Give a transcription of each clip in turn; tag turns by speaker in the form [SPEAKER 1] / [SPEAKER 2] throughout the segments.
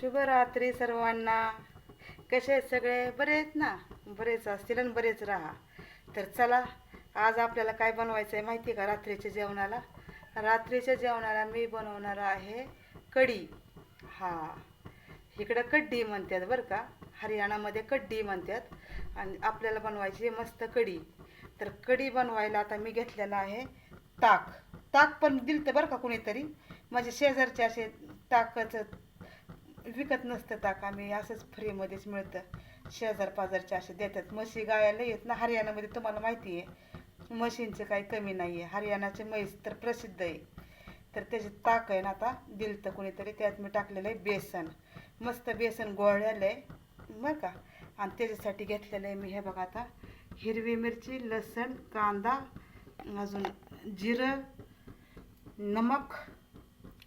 [SPEAKER 1] शुभरात्री सर्वांना. कसे आहेत सगळे? बरे आहेत ना? बरेच असतील आणि बरेच राहा. तर चला आज आपल्याला काय बनवायचं आहे माहिती आहे का रात्रीच्या जेवणाला? रात्रीच्या जेवणाला मी बनवणार आहे कढी. हा. इकडं कड्डी म्हणतात बरं का. हरियाणामध्ये कड्डी म्हणतात. आणि आपल्याला बनवायची मस्त कढी. तर कढी बनवायला आता मी घेतलेला आहे ताक. ताक पण दिलं तर बरं का कुणीतरी? म्हणजे शेजारचे असे ताकाचं विकत नसतं ताक आम्ही असंच फ्रीमध्येच मिळतं. शेजार पाजारचे असे देतात. म्हशी गायाला येत ना हरियाणामध्ये तुम्हाला माहिती आहे म्हशींचं काही कमी नाही आहे हरियाणाचे म्हैस तर प्रसिद्ध आहे. तर त्याचे ताक आहे ना आता दिलं तर कुणीतरी त्यात मी टाकलेलं आहे बेसन. मस्त बेसन गोळलेलं आहे बरं का? आणि त्याच्यासाठी घेतलेलं आहे मी हे बघा आता हिरवी मिरची लसण कांदा अजून जिरं नमक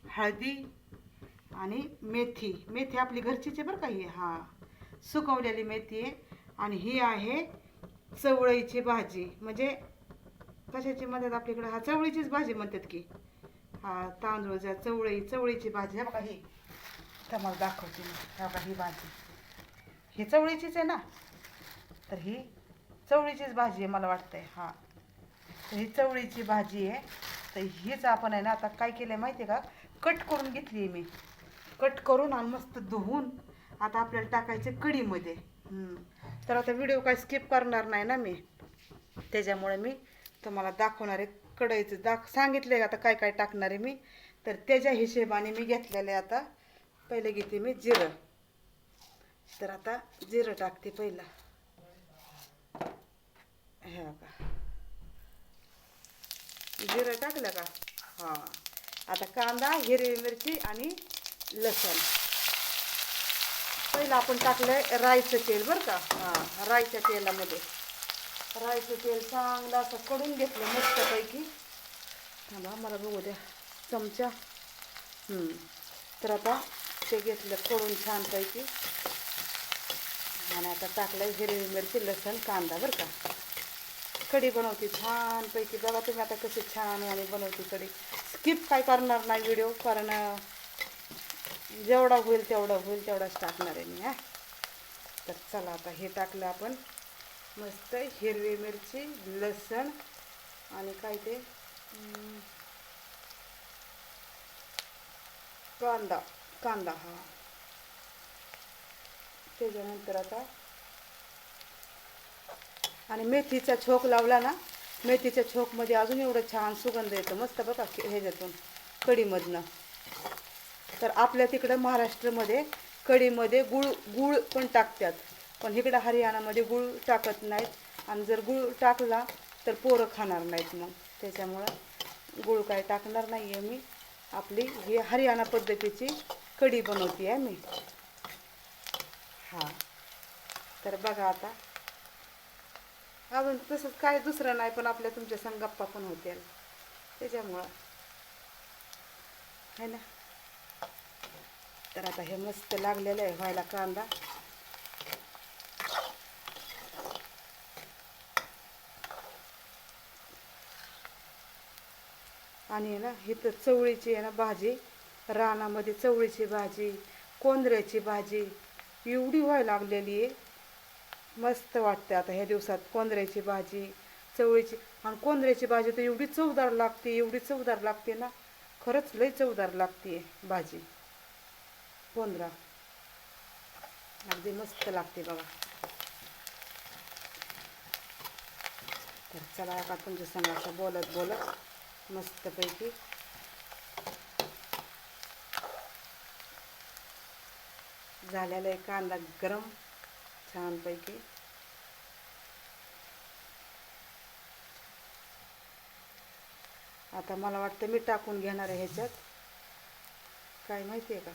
[SPEAKER 1] हळदी आणि मेथी. मेथी आपली घरचीचे बरं का ही हां. सुकवलेली मेथी आहे. आणि ही आहे चवळीची भाजी. म्हणजे कशाची म्हणतात आपल्याकडे? हा चवळीचीच भाजी म्हणतात की. हा तांदूळच्या चवळी चवळीची भाजी. हा बघा ही. तर मला दाखवते मी. हा बघा ही भाजी. ही चवळीचीच आहे ना? तर ही चवळीचीच भाजी आहे मला वाटतंय. हां. तर ही चवळीची भाजी आहे. तर हीच आपण आहे ना आता काय केलं आहे माहिती आहे का? कट करून घेतली आहे मी. कट करून आणि मस्त धुवून आता आपल्याला टाकायचे कढीमध्ये. तर आता व्हिडिओ काय स्किप करणार नाही ना मी. त्याच्यामुळे मी तुम्हाला दाखवणार आहे कढईचं. दाख सांगितलं आहे आता काय काय टाकणार आहे मी. तर त्याच्या हिशेबाने मी घेतलेले आता. पहिले घेते मी जिरं. तर आता जिरं टाकते पहिला. हे बघा. जिरं टाकलं का? हां. आता कांदा हिरवी मिरची आणि लसण. पहिलं आपण टाकलंय राईचं तेल बरं का? हां राईच्या तेलामध्ये. राईचं तेल चांगलं असं कडून घेतलं मस्तपैकी. थांबा मला बघू द्या. चमचा. तर आता ते घेतलं कडून छानपैकी. आणि आता टाकलं हिरवी मिरची लसण कांदा बरं का? कढी बनवते छानपैकी. बघा तुम्ही आता कशी छान आणि बनवते कढी. स्किप काय करणार नाही व्हिडिओ कारण जेवढा होईल तेवढा होईल तेवढाच टाकणार आहे मी हा. तर चला आता हे टाकलं आपण. मस्त हिरवी मिरची लसण आणि काय ते? कांदा कांदा हा. त्याच्यानंतर आता आणि मेथीचा छोक लावला ना मेथीच्या छोकमध्ये अजून एवढं छान सुगंध येतो. मस्त बघा ह्याच्यातून कढीमधनं. तर आपल्या तिकडं महाराष्ट्रामध्ये कढीमध्ये गुळ गुळ पण टाकतात. पण इकडं हरियाणामध्ये गुळ टाकत नाहीत. आणि जर गुळ टाकला तर पोरं खाणार नाहीत मग. त्याच्यामुळं गुळ काय टाकणार नाही आहे मी. आपली ही हरियाणा पद्धतीची कढी बनवते आहे मी. हां. तर बघा आता. अजून तसंच काय दुसरं नाही पण आपल्या तुमच्या संग गप्पा पण होतील त्याच्यामुळं. है ना? तर आता हे मस्त लागलेलं आहे व्हायला कांदा. आणि आहे ना इथं चवळीची आहे ना भाजी. रानामध्ये चवळीची भाजी कोंदऱ्याची भाजी एवढी व्हायला लागलेली आहे. मस्त वाटते आता ह्या दिवसात कोंदऱ्याची भाजी चवळीची. आणि कोंदऱ्याची भाजी तर एवढी चवदार लागते एवढी चवदार लागते ना. खरंच लई चवदार लागते भाजी. कोंदरा अगदी मस्त लागते बघा. तर चला आता तुमच्या संग असं बोलत बोलत मस्तपैकी झालेला आहे कांदा गरम छानपैकी आता मला वाटतं मी टाकून घेणार आहे ह्याच्यात. काय माहिती आहे का?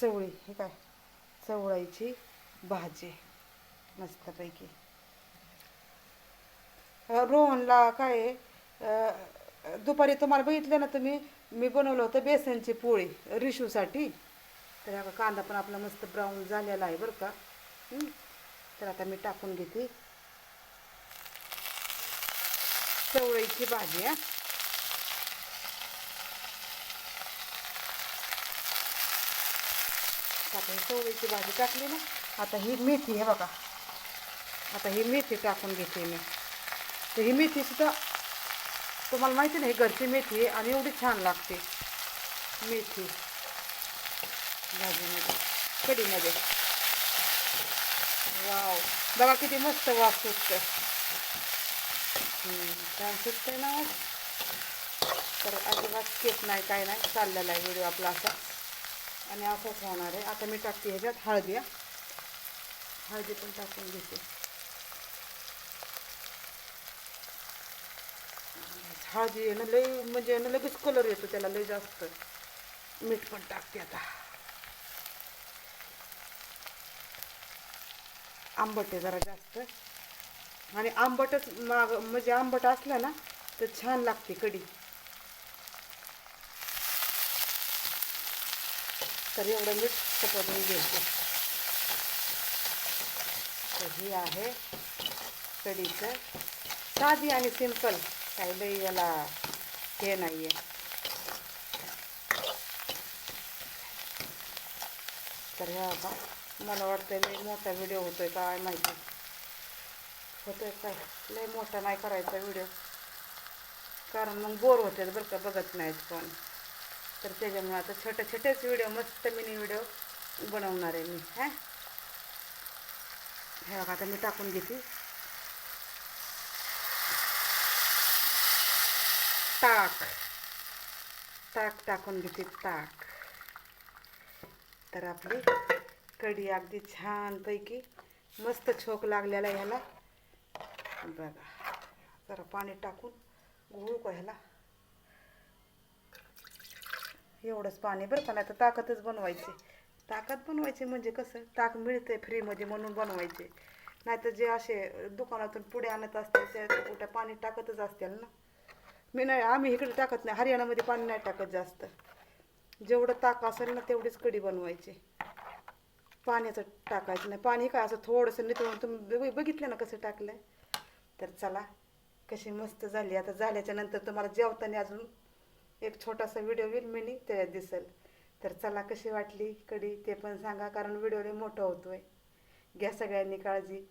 [SPEAKER 1] चवळी हे काय? चवळीची भाजी मस्तपैकी. रोहनला काय दुपारी तुम्हाला बघितलं ना तुम्ही मी बनवलं होतं बेसनची पोळी रिशूसाठी. तर हा कांदा पण आपला मस्त ब्राऊन झालेला आहे बरं का. तर आता मी टाकून घेते. चवळीची भाजी हा. आपण चवळीची भाजी टाकली ना आता ही मेथी आहे बघा. आता ही मेथी टाकून घेते मी. तर ही मेथी सुद्धा तुम्हाला माहिती नाही घरची मेथी आहे आणि एवढी छान लागते. मेथी. भाजीमध्ये कढीमध्ये. वाव. बघा किती मस्त वास सुटतं छान सुटतंय ना तर अजिबात स्केप नाही काय नाही. चाललेला आहे व्हिडिओ आपला असा. आणि असंच होणार आहे. आता मी टाकते ह्याच्यात हळदी हळदी पण टाकून घेते. हळदी आहे ना लई म्हणजे ना लगेच कलर येतो त्याला लई जास्त. मीठ पण टाकते आता. आंबट आहे जरा जास्त. आणि आंबटच माग म्हणजे आंबट असलं ना तर छान लागते कढी. तर एवढं मीठ सपटून घ्यायचं तर ही आहे कढीचं. साधी आणि सिंपल. काही लई याला हे नाही आहे तर हे आता मला वाटतं लई मोठा व्हिडिओ होतोय काय माहिती. होतोय काय? लई मोठा नाही करायचा व्हिडिओ. कारण मग बोर होते बरं का बघत नाहीत कोण. तर त्याच्यामुळे आता छोटे छोटेच व्हिडिओ मस्त मिनी व्हिडिओ बनवणार आहे मी हा? हे बघा आता मी टाकून घेते. ताक. ताक टाकून घेते ताक. तर आपली कढी अगदी छानपैकी मस्त छोक लागलेला ह्याला. बघा जरा पाणी टाकून घोळू का ह्याला? एवढंच पाणी. बरं का नाही तर ताकदच बनवायची. ताकद बनवायची म्हणजे कसं ताक मिळते फ्रीमध्ये म्हणून बनवायचे. नाहीतर जे असे दुकानातून पुढे आणत असतील ते कुठं पाणी टाकतच असतील ना. मी नाही आम्ही इकडे टाकत नाही. हरियाणामध्ये पाणी नाही टाकत जास्त. जेवढं ताक असेल ना तेवढीच कढी बनवायची. पाण्याचं टाकायचं नाही. पाणी काय असं थोडंसं नितळून तुम्ही बघितलं ना कसं टाकलं तर चला कशी मस्त झाली. आता झाल्याच्यानंतर तुम्हाला जेवताना अजून एक छोटासा व्हिडिओ येईल मिनी त्याच्यात दिसेल. तर चला कशी वाटली कडी ते पण सांगा कारण व्हिडिओ मोठं होतो आहे घ्या सगळ्यांनी काळजी.